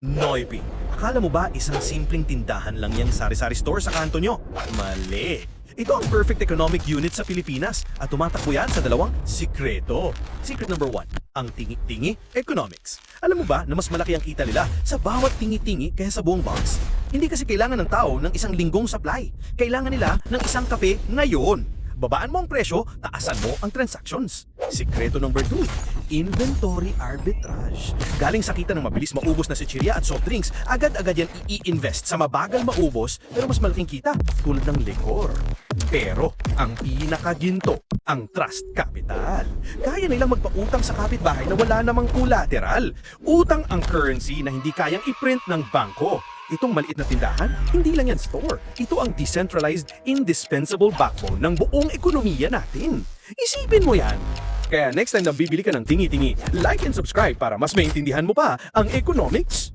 Noipi. Akala mo ba isang simpleng tindahan lang yung sari-sari store sa kanto nyo? Mali. Ito ang perfect economic unit sa Pilipinas at tumatakbo yan sa dalawang sikreto. Secret number one, ang tingi-tingi economics. Alam mo ba na mas malaki ang kita nila sa bawat tingi-tingi kaysa sa buong box? Hindi kasi kailangan ng tao ng isang linggong supply. Kailangan nila ng isang kape ngayon. Babaan mo ang presyo, taasan mo ang transactions. Sikreto number 2, inventory arbitrage. Galing sa kita ng mabilis maubos na chichirya at soft drinks, agad-agad yan i-invest sa mabagal maubos pero mas malaking kita tulad ng likor. Pero ang pinakaginto, ang trust capital. Kaya nilang magpautang sa kapitbahay na wala namang collateral. Utang ang currency na hindi kayang i-print ng bangko. Itong maliit na tindahan, hindi lang yan store. Ito ang decentralized, indispensable backbone ng buong ekonomiya natin. Isipin mo yan. Kaya next time na bibili ka ng tingi-tingi, like and subscribe para mas maintindihan mo pa ang economics.